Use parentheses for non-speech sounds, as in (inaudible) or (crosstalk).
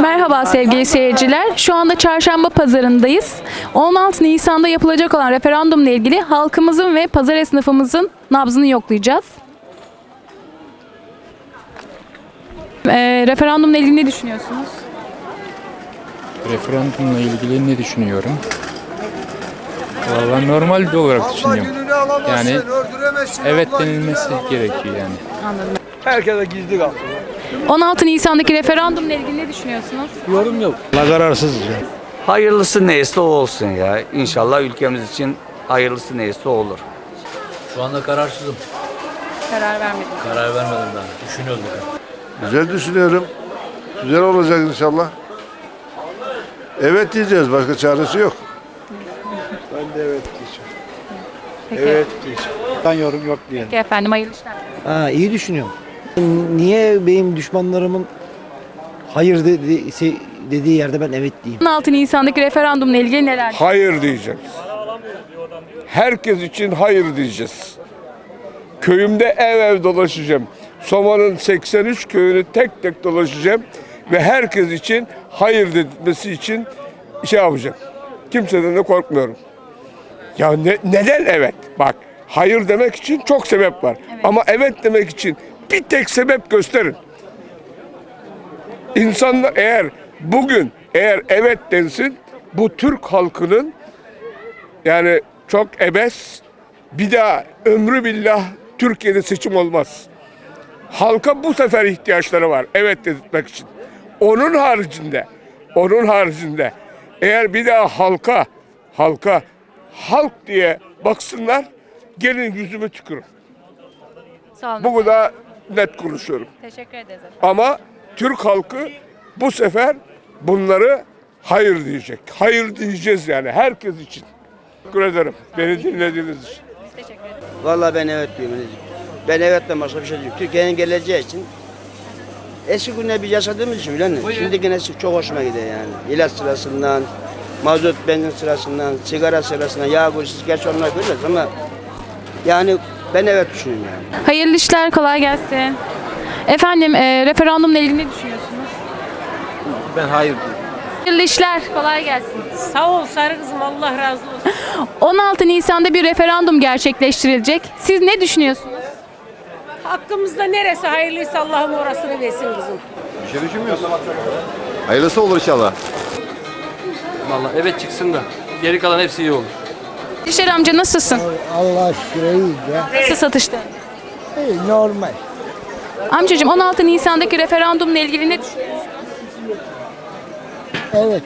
Merhaba sevgili seyirciler. Şu anda çarşamba pazarındayız. 16 Nisan'da yapılacak olan referandumla ilgili halkımızın ve pazar esnafımızın nabzını yoklayacağız. Ee, referandumla ilgili ne düşünüyorsunuz? Referandumla ilgili ne düşünüyorum? Valla normal bir olarak düşünüyorum. Yani evet denilmesi gerekiyor yani. Herkese gizli kalsın. 16 Nisan'daki referandumla ilgili ne düşünüyorsunuz? Yorum yok. Hayırlısı neyse o olsun ya. İnşallah ülkemiz için hayırlısı neyse o olur. Şu anda kararsızım. Karar vermedim. Karar vermedim daha. Düşünüyorum. Güzel düşünüyorum. Güzel olacak inşallah. Evet diyeceğiz. Başka çaresi yok. Ben de evet diyeceğim. Peki. Evet diyeceğim. Ben yorum yok diyelim. Peki efendim hayırlı işler. Ha, iyi düşünüyorum. Niye benim düşmanlarımın hayır dedi, dediği yerde ben evet diyeyim? 16 Nisan'daki referandumla ilgili neler? Hayır diyeceğiz. Herkes için hayır diyeceğiz. Köyümde ev ev dolaşacağım. Soma'nın 83 köyünü tek tek dolaşacağım ve herkes için hayır denilmesi için şey yapacağım. Kimseden de korkmuyorum. Ya ne- neden evet? Bak hayır demek için çok sebep var. Ama evet demek için bir tek sebep gösterin. İnsanlar eğer bugün eğer evet densin bu Türk halkının yani çok ebes bir daha ömrü billah Türkiye'de seçim olmaz. Halka bu sefer ihtiyaçları var evet dedirtmek için. Onun haricinde onun haricinde eğer bir daha halka halka halk diye baksınlar gelin yüzümü tükürün. Sağ olun. Bu kadar net konuşuyorum. Teşekkür ederiz. Ama Türk halkı bu sefer bunları hayır diyecek. Hayır diyeceğiz yani herkes için. Teşekkür ederim beni dinlediğiniz için. Vallahi ben evet diyorum. Ben evetle başka bir şey diyorum. Türkiye'nin geleceği için eski günler bir yaşadığımız için bilen Şimdi yine çok hoşuma gidiyor yani. İlaç sırasından, mazot benzin sırasından, sigara sırasından, yağ kuyusuz gerçi onlar görmez ama yani ben evet düşünüyorum yani. Hayırlı işler, kolay gelsin. Efendim, e, referandumla ilgili ne düşünüyorsunuz? Ben hayır diyorum. Hayırlı işler, kolay gelsin. Sağ ol sarı kızım Allah razı olsun. (laughs) 16 Nisan'da bir referandum gerçekleştirilecek. Siz ne düşünüyorsunuz? Hakkımızda neresi hayırlıysa Allah'ım orasını versin kızım. Bir şey düşünmüyorsun. Hayırlısı olur inşallah. Vallahi evet çıksın da geri kalan hepsi iyi olur. İşler amca nasılsın? Allah aşkına iyi ya. Nasıl satıştı? İyi, normal. Amcacığım 16 Nisan'daki referandumla ilgili ne? Evet.